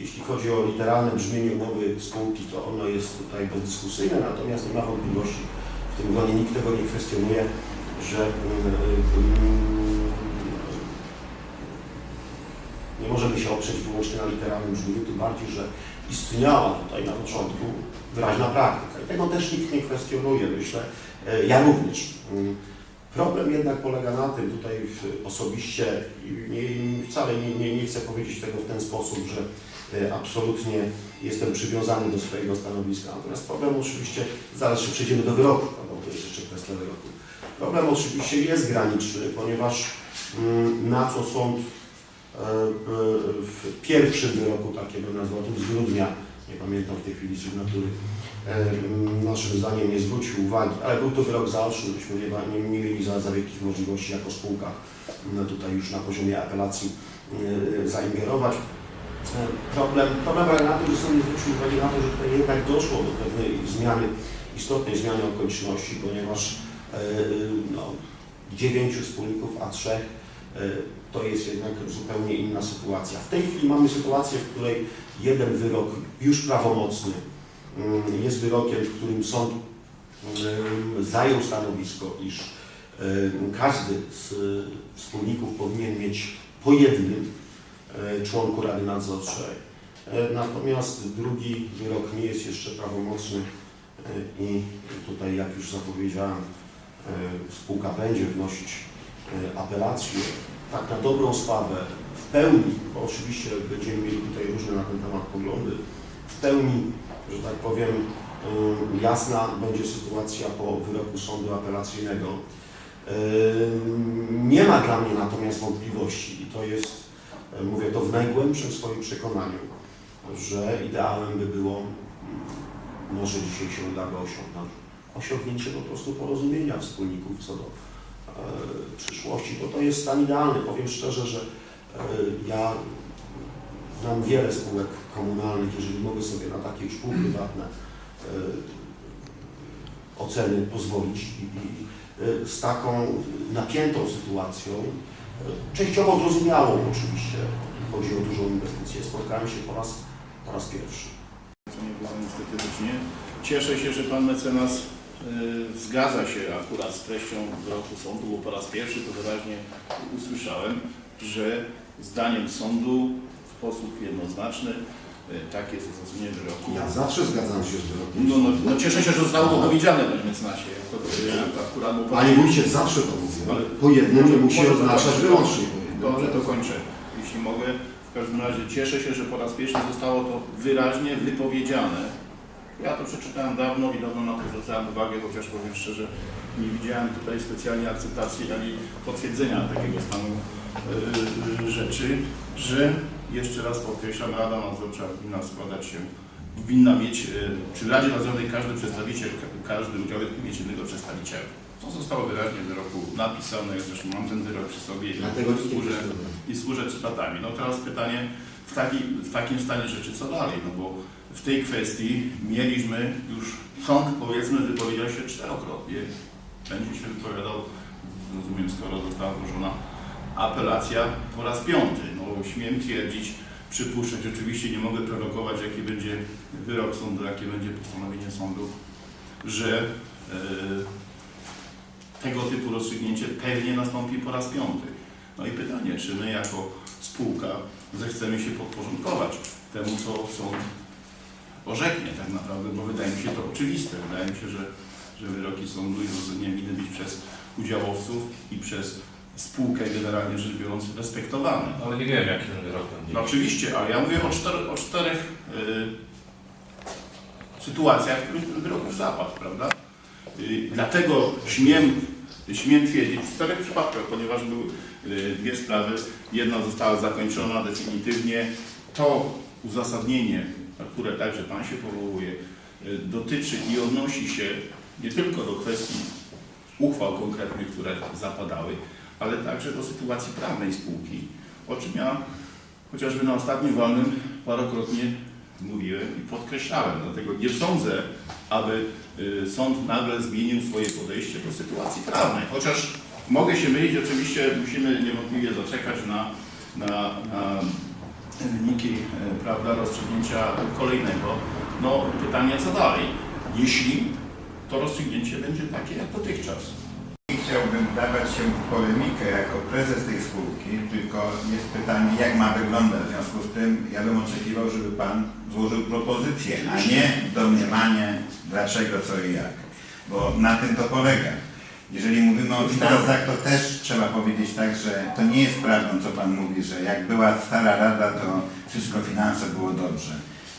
jeśli chodzi o literalne brzmienie umowy spółki, to ono jest tutaj bezdyskusyjne, natomiast nie ma wątpliwości, w tym gronie nikt tego nie kwestionuje, że mm, nie możemy się oprzeć wyłącznie na literalnym brzmieniu, tym bardziej, że istniała tutaj na początku wyraźna praktyka. I tego też nikt nie kwestionuje, myślę. E, Ja również. Problem jednak polega na tym, tutaj osobiście wcale nie, nie, nie chcę powiedzieć tego w ten sposób, że e, absolutnie jestem przywiązany do swojego stanowiska. Natomiast problem oczywiście, zaraz się przejdziemy do wyroku, bo to jest jeszcze kwestia wyroku. Problem oczywiście jest graniczny, ponieważ mm, na co sąd e, e, w pierwszym wyroku, tak bym nazwał, z grudnia, nie pamiętam w tej chwili sygnatury, e, naszym zdaniem nie zwrócił uwagi, ale był to wyrok zaoczny, myśmy nie, ma- nie mieli za, za wielkich możliwości jako spółka no, tutaj już na poziomie apelacji e, zaingerować. E, Problem, problem na tym, że sąd nie zwrócił uwagi na to, że tutaj jednak doszło do pewnej zmiany, istotnej zmiany okoliczności, ponieważ e, no, dziewięciu wspólników, a trzech e, to jest jednak zupełnie inna sytuacja. W tej chwili mamy sytuację, w której jeden wyrok już prawomocny mm, jest wyrokiem, w którym sąd mm, zajął stanowisko, iż mm, każdy z wspólników powinien mieć po jednym e, członku Rady Nadzorczej. E, Natomiast drugi wyrok nie jest jeszcze prawomocny e, i tutaj, jak już zapowiedziałem, e, spółka będzie wnosić e, apelację. Tak na dobrą sprawę, w pełni, bo oczywiście będziemy mieli tutaj różne na ten temat poglądy, w pełni, że tak powiem, y, jasna będzie sytuacja po wyroku sądu apelacyjnego. Y, Nie ma dla mnie natomiast wątpliwości i to jest, y, mówię to w najgłębszym swoim przekonaniu, że ideałem by było, mm, może dzisiaj się uda go osiągnąć, osiągnięcie po prostu porozumienia wspólników co do przyszłości, bo to jest stan idealny. Powiem szczerze, że e, ja znam wiele spółek komunalnych, jeżeli mogę sobie na takie już półprywatne e, oceny pozwolić i, e, z taką napiętą sytuacją, e, częściowo zrozumiałą oczywiście, chodzi o dużą inwestycję, spotkałem się po raz, po raz pierwszy. co nie było niestety rocznie. Cieszę się, że Pan mecenas zgadza się akurat z treścią wyroku sądu, bo po raz pierwszy to wyraźnie usłyszałem, że zdaniem sądu w sposób jednoznaczny y, takie jest uzasadnienie wyroku. Ja zawsze zgadzam się z wyrokiem. No, no, no cieszę się, że zostało to powiedziane y, Akurat mu Panie wójcie, zawsze to mówię. Ale- Po jednym nie musi oznaczać wyłącznie po jednym. Dobrze, to kończę. Jeśli mogę, w każdym razie cieszę się, że po raz pierwszy zostało to wyraźnie wypowiedziane. Ja to przeczytałem dawno i dawno na to zwracałem uwagę, chociaż powiem szczerze, nie widziałem tutaj specjalnie akceptacji ani potwierdzenia takiego stanu yy, rzeczy, że jeszcze raz podkreślam, Rada Nadzorcza powinna składać się, powinna mieć, yy, przy Radzie Nadzorczej każdy przedstawiciel, ka- każdy udziałek mieć jednego przedstawiciela. To zostało wyraźnie w wyroku napisane, ja zresztą mam ten wyrok przy sobie i służę, i służę cytatami. No teraz pytanie, w, taki, w takim stanie rzeczy co dalej? No bo w tej kwestii mieliśmy już, sąd powiedzmy wypowiedział się czterokrotnie, będzie się wypowiadał, rozumiem, skoro została złożona apelacja po raz piąty. No śmiem twierdzić, przypuszczać, oczywiście nie mogę prorokować, jaki będzie wyrok sądu, jakie będzie postanowienie sądu, że e, tego typu rozstrzygnięcie pewnie nastąpi po raz piąty. No i pytanie, czy my jako spółka zechcemy się podporządkować temu, co sąd orzeknie tak naprawdę, bo wydaje mi się to oczywiste. Wydaje mi się, że, że wyroki sądu i uzasadnienia winny być przez udziałowców i przez spółkę generalnie rzecz biorąc respektowane. Ale nie wiem, jaki ten wyrok będzie. No oczywiście, ale ja mówię o, czter, o czterech y, sytuacjach, w których ten wyrok już zapadł, prawda? Y, dlatego śmiem, śmiem twierdzić w czterech przypadkach, ponieważ były y, dwie sprawy. Jedna została zakończona definitywnie. To uzasadnienie, na które także Pan się powołuje, y, dotyczy i odnosi się nie tylko do kwestii uchwał konkretnych, które zapadały, ale także do sytuacji prawnej spółki, o czym ja chociażby na ostatnim walnym parokrotnie mówiłem i podkreślałem. Dlatego nie sądzę, aby y, sąd nagle zmienił swoje podejście do sytuacji prawnej. Chociaż mogę się mylić, oczywiście musimy niewątpliwie zaczekać na, na, na wyniki e, prawda, rozstrzygnięcia kolejnego. No pytanie co dalej? Jeśli to rozstrzygnięcie będzie takie jak dotychczas. Nie chciałbym wdawać się w polemikę jako prezes tej spółki, tylko jest pytanie, jak ma wyglądać. W związku z tym ja bym oczekiwał, żeby Pan złożył propozycję, a nie domniemanie dlaczego, co i jak. Bo na tym to polega. Jeżeli mówimy o finansach, to też trzeba powiedzieć tak, że to nie jest prawdą, co Pan mówi, że jak była stara rada, to wszystko finanse było dobrze.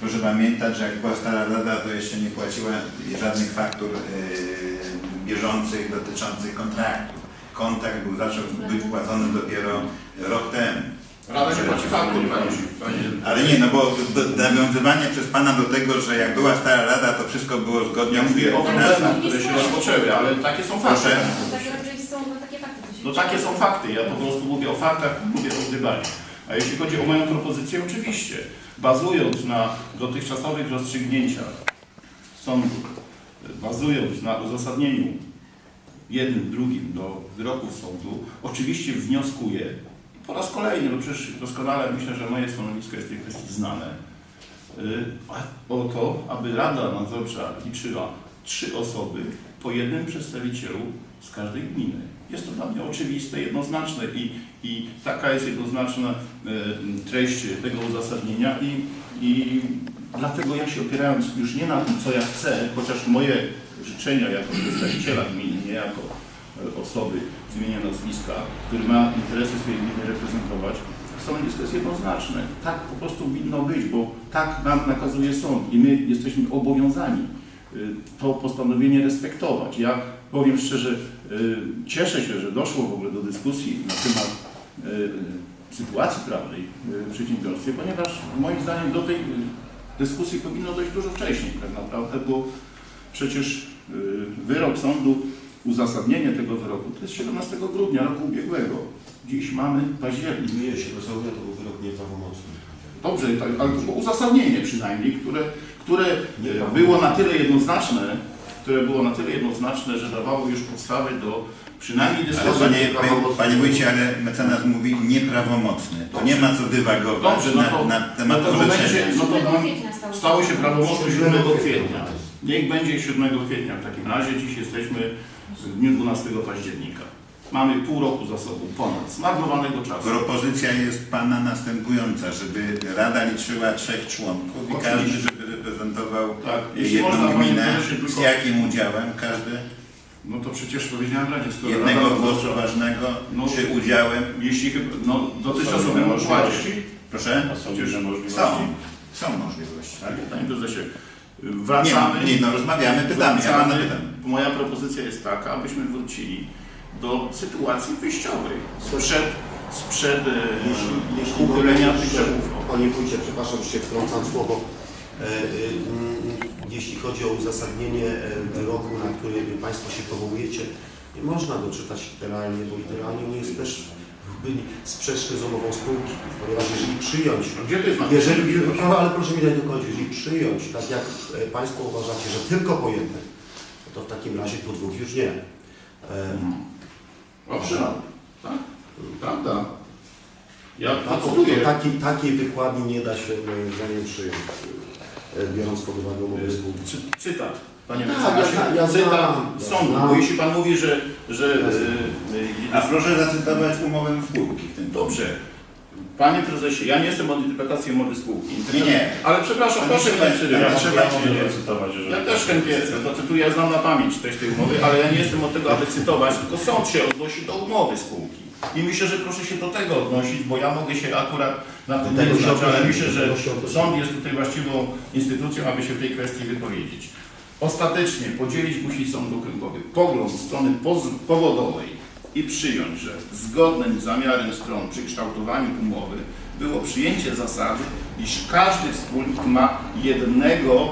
Proszę pamiętać, że jak była stara rada, to jeszcze nie płaciła żadnych faktur yy, bieżących dotyczących kontraktu. Kontrakt był zaczął być płacony dopiero rok temu. Rada nie płaci faktur, panie, panie Ale nie, no bo do- nawiązywanie przez Pana do tego, że jak była stara rada, to wszystko było zgodnie Ja mówię o problemach, które się rozpoczęły, ale takie są fakty. Proszę. Raczej są takie fakty. to się No takie są fakty, ja po prostu mówię o faktach, mówię o gdybaniu. A jeśli chodzi o moją propozycję, oczywiście, bazując na dotychczasowych rozstrzygnięciach sądu, bazując na uzasadnieniu jednym, drugim do wyroków sądu, oczywiście wnioskuję po raz kolejny, bo przecież doskonale myślę, że moje stanowisko jest w tej kwestii znane, y, o to, aby Rada Nadzorcza liczyła trzy osoby po jednym przedstawicielu z każdej gminy. Jest to dla mnie oczywiste, jednoznaczne i, i taka jest jednoznaczna y, treść tego uzasadnienia i, i dlatego ja się opierając już nie na tym, co ja chcę, chociaż moje życzenia jako przedstawiciela gminy, nie jako e, osoby z imienia nazwiska, który ma interesy swojej gminy reprezentować, stanowisko jest jednoznaczne. Tak po prostu winno być, bo tak nam nakazuje sąd i my jesteśmy obowiązani y, to postanowienie respektować. Ja powiem szczerze, y, cieszę się, że doszło w ogóle do dyskusji na temat y, sytuacji prawnej w przedsiębiorstwie, ponieważ moim zdaniem do tej dyskusji powinno dojść dużo wcześniej tak naprawdę, bo przecież wyrok sądu, uzasadnienie tego wyroku to jest 17 grudnia roku ubiegłego. Dziś mamy październik. Nie, się rozumie, to był wyrok nieprawomocny. Dobrze, tak, ale to było uzasadnienie przynajmniej, które, które było na tyle jednoznaczne, które było na tyle jednoznaczne, że dawało już podstawy do przynajmniej dyskusji. panie, panie, wójcie, ale mecenas mówi nieprawomocny. To nie ma co dywagować Dobrze, no to, na, na temat no to momencie, no to 7 mam, kwietnia stało się prawomocne 7 7 kwietnia. Niech będzie 7 kwietnia w takim razie. Dziś jesteśmy w dniu 12 października. Mamy pół roku za sobą, ponad, zmarnowanego czasu. Propozycja jest Pana następująca, żeby Rada liczyła trzech członków i Oczywiście. każdy, żeby reprezentował Tak, jeśli można, jedną panie gminę. prezesie, Z tylko- jakim udziałem każdy? No to przecież powiedziałem Radzie, skoro Jednego Rada głosu ważnego, No. czy udziałem? Jeśli chyba, no Są dotychczasowym układzie. możliwości. Proszę? A są różne możliwości. Są. Są możliwości. Tak, panie prezesie, wracamy. Nie, nie, no rozmawiamy, pytamy, ja wracamy. pytam. Moja propozycja jest taka, abyśmy wrócili do sytuacji wyjściowej sprzed, sprzed e, Jeśli, uchylenia tych. Panie wójcie, przepraszam, że się wtrącam słowo. E, e, mm, Jeśli chodzi o uzasadnienie wyroku, na który Państwo się powołujecie, nie można go czytać literalnie, bo literalnie on jest też jakby sprzeczny z umową spółki, ponieważ jeżeli przyjąć A Gdzie to jest? Jeżeli, no, ale proszę mi dać dokończyć, jeżeli przyjąć, tak jak e, Państwo uważacie, że tylko po jednym, to w takim razie po dwóch już nie. E, Owszem, tak, prawda. Ja to, to, taki, takiej wykładni nie da się moim zdaniem przyjąć, e, biorąc pod uwagę umowę spółki. Cy, cytat, panie Tak, mecenasie, ja- ja cytat znam, sądu, znam. bo jeśli pan mówi, że, że e, A e, proszę zacytować umowę spółki w tym Dobrze. Panie prezesie, ja nie jestem od interpretacji umowy spółki. Nie, nie. Ale przepraszam, proszę mnie przerywać. ale Ja mogę zacytować, jeżeli... Ja też chętnie zacytuję, ja znam na pamięć treść tej umowy, ale ja nie jestem od tego, aby cytować, tylko sąd się odnosi do umowy spółki. I myślę, że proszę się do tego odnosić, bo ja mogę się akurat na tym nie tego się znać, ale odnosimy, myślę, że tego się odnosimy. sąd jest tutaj właściwą instytucją, aby się w tej kwestii wypowiedzieć. Ostatecznie podzielić musi sąd okręgowy pogląd strony powodowej i przyjąć, że zgodnym zamiarem stron przy kształtowaniu umowy było przyjęcie zasady, iż każdy wspólnik ma jednego,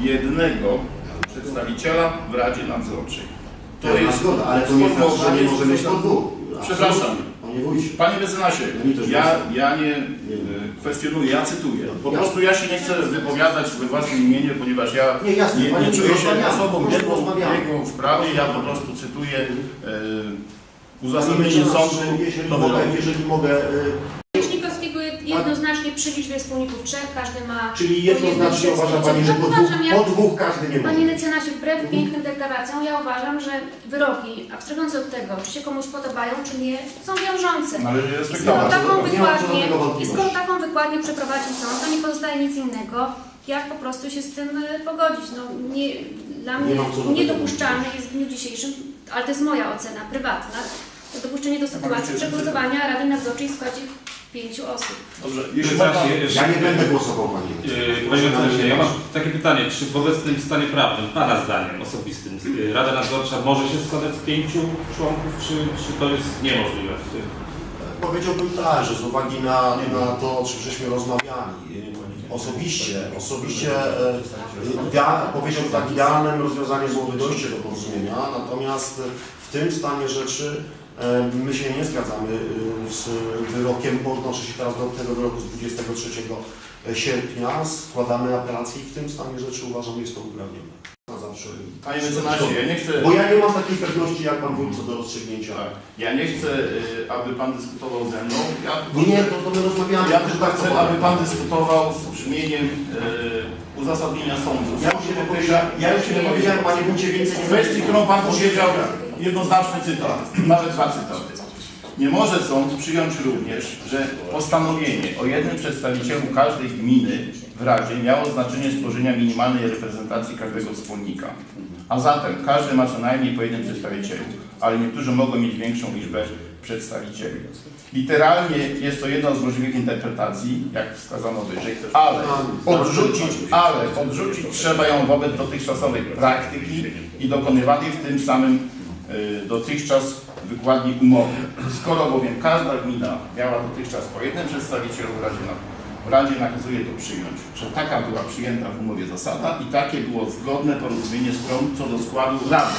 jednego przedstawiciela w Radzie Nadzorczej. To Pełna jest zgoda, ale to nie znaczy, że nie może mieć po dwóch. Przepraszam. Absolutnie. Panie mecenasie, No ja, ja Nie. Kwestionuję, ja cytuję. Po Jasne. prostu ja się nie chcę wypowiadać we własnym imieniu, ponieważ ja Nie, jasne, nie, nie czuję się osobą po biegłą, w prawie, ja po prostu cytuję e, uzasadnienie sądu Jeżeli mogę, jeżeli mogę e, jednoznacznie przy liczbie wspólników trzech każdy ma Czyli jednoznacznie uważa. Pani, że po dwóch, ja- po dwóch każdy nie Panie może. mecenasie, wbrew pięknym deklaracjom, ja uważam, że wyroki, abstrahując od tego, czy się komuś podobają, czy nie, są wiążące. Należy I skoro respektować. nie ma i skoro taką wykładnię przeprowadził sąd, to nie pozostaje nic innego, jak po prostu się z tym e, pogodzić. No, nie, dla Nie mnie tego niedopuszczalne jest w dniu dzisiejszym, ale to jest moja ocena prywatna, to dopuszczenie do sytuacji przegłosowania Rady Nadzorczej w składzie pięciu osób. Dobrze, Jeśli jeśli można... Ja nie będę głosował Pani. Yy, Panie mecenasie, ja mam takie pytanie, czy w obecnym stanie prawnym, Pana zdaniem osobistym, yy, Rada Nadzorcza może się składać z pięciu członków, czy, czy to jest niemożliwe w tym? Powiedziałbym tak, że z uwagi na, na to, o czym żeśmy rozmawiali, osobiście, osobiście e, idea, powiedziałbym tak, idealnym rozwiązaniem byłoby dojście do porozumienia, natomiast w tym stanie rzeczy my się nie zgadzamy y, z wyrokiem, bo odnoszę się teraz do tego wyroku z 23 sierpnia, składamy apelację i w tym stanie rzeczy uważam, że jest to uprawnione. Zawsze. Panie mecenasie, ja nie chcę... Bo ja nie mam takiej pewności jak Pan Wójt co do rozstrzygnięcia. Tak. Ja nie chcę, y, aby Pan dyskutował ze mną. Ja, Nie, to, to my rozmawiamy. ja tylko tak chcę, aby Pan dyskutował z brzmieniem y, uzasadnienia sądu. Ja już nie powiedziałem, ja już Panie Wójcie W kwestii, którą Pan powiedział, jednoznaczny cytat, nawet dwa cytaty. Nie może sąd przyjąć również, że postanowienie o jednym przedstawicielu każdej gminy w Radzie miało znaczenie stworzenia minimalnej reprezentacji każdego wspólnika. A zatem każdy ma co najmniej po jednym przedstawicielu, ale niektórzy mogą mieć większą liczbę przedstawicieli. Literalnie jest to jedna z możliwych interpretacji, jak wskazano wyżej, ale odrzucić, ale odrzucić trzeba ją wobec dotychczasowej praktyki i dokonywanej w tym samym y, dotychczas wykładni umowy. Skoro bowiem każda gmina miała dotychczas po jednym przedstawicielu w Radzie, w Radzie nakazuje to przyjąć, że taka była przyjęta w umowie zasada i takie było zgodne porozumienie stron co do składu Rady.